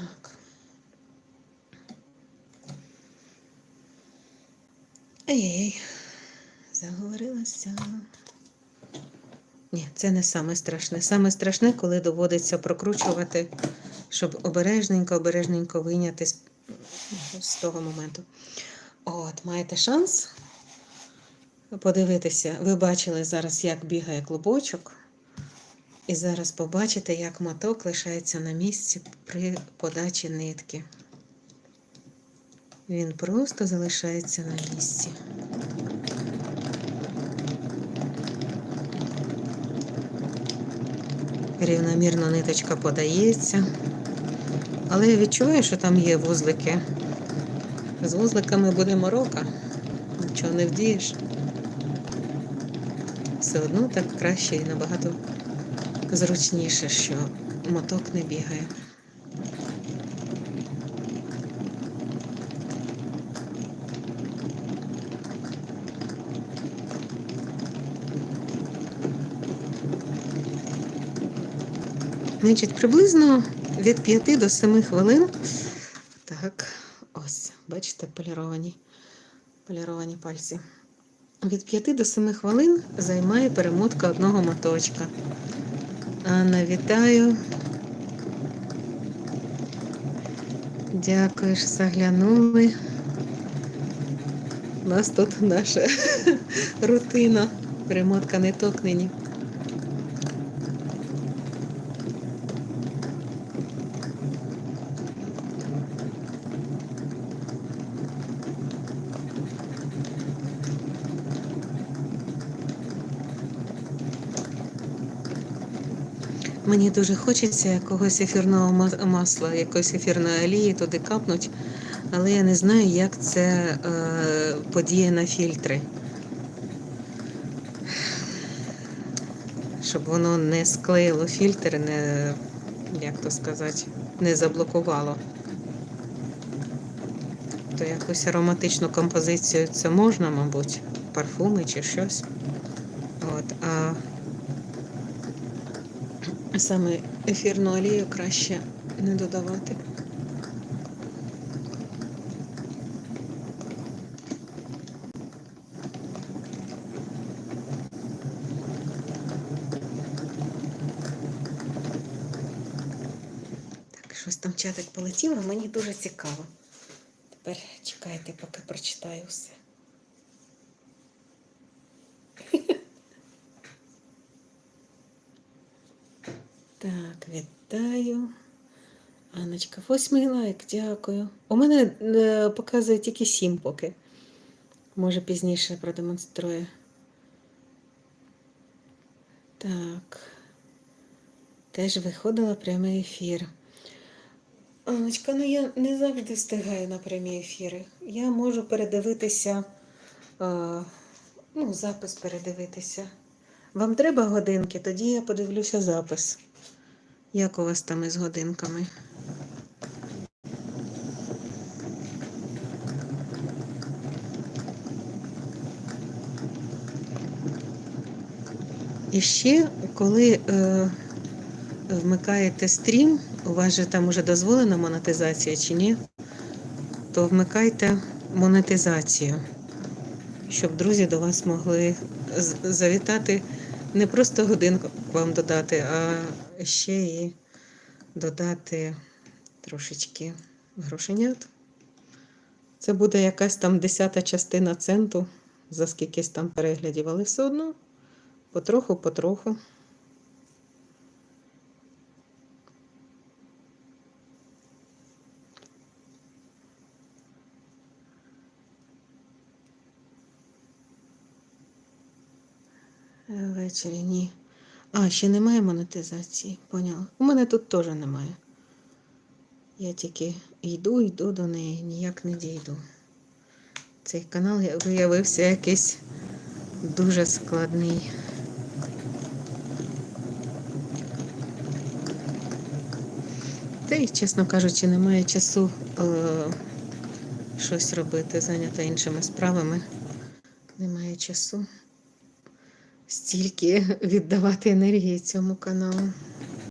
Так. Ей, заговорилася. Ні, це не саме страшне. Саме страшне, коли доводиться прокручувати, щоб обережненько, обережненько вийняти з, з того моменту. От, маєте шанс подивитися. Ви бачили зараз, як бігає клубочок. І зараз побачите, як моток лишається на місці при подачі нитки. Він просто залишається на місці. Рівномірно ниточка подається. Але я відчуваю, що там є вузлики. З вузликами буде морока. Нічого не вдієш. Все одно так краще і набагато зручніше, що моток не бігає. Значить, приблизно від 5 до 7 хвилин. Так, ось, бачите, поліровані, поліровані пальці. Від 5 до 7 хвилин займає перемотка одного моточка. Анна, вітаю. Дякую, що заглянули. У нас тут наша рутина. Перемотка не нині. Мені дуже хочеться якогось ефірного масла, якоїсь ефірної олії туди капнуть, але я не знаю, як це е, подіє на фільтри. Щоб воно не склеїло фільтр, не, як то сказати, не заблокувало. То якусь ароматичну композицію це можна, мабуть, парфуми чи щось. От, а саме ефірну олію краще не додавати. Так, щось там чатик полетіло, мені дуже цікаво. Тепер чекайте, поки прочитаю все. Так, вітаю. Анночка, восьмий лайк, дякую. У мене е, показує тільки сім поки. Може пізніше продемонструю. Так. Теж виходила прямий ефір. Анночка, ну я не завжди встигаю на прямі ефіри. Я можу передивитися, е, ну, запис передивитися. Вам треба годинки, тоді я подивлюся запис. Як у вас там із годинками? І ще, коли е, вмикаєте стрім, у вас же там уже дозволена монетизація чи ні, то вмикайте монетизацію, щоб друзі до вас могли завітати не просто годинку вам додати, а ще і додати трошечки грошенят. Це буде якась там десята частина центу за скількись там переглядів, але все одно потроху, Ввечері ні. А, ще немає монетизації, поняла. У мене тут теж немає. Я тільки йду, йду до неї, ніяк не дійду. Цей канал виявився якийсь дуже складний. Та й, чесно кажучи, немає часу е, щось робити, зайнята іншими справами. Немає часу стільки віддавати енергії цьому каналу.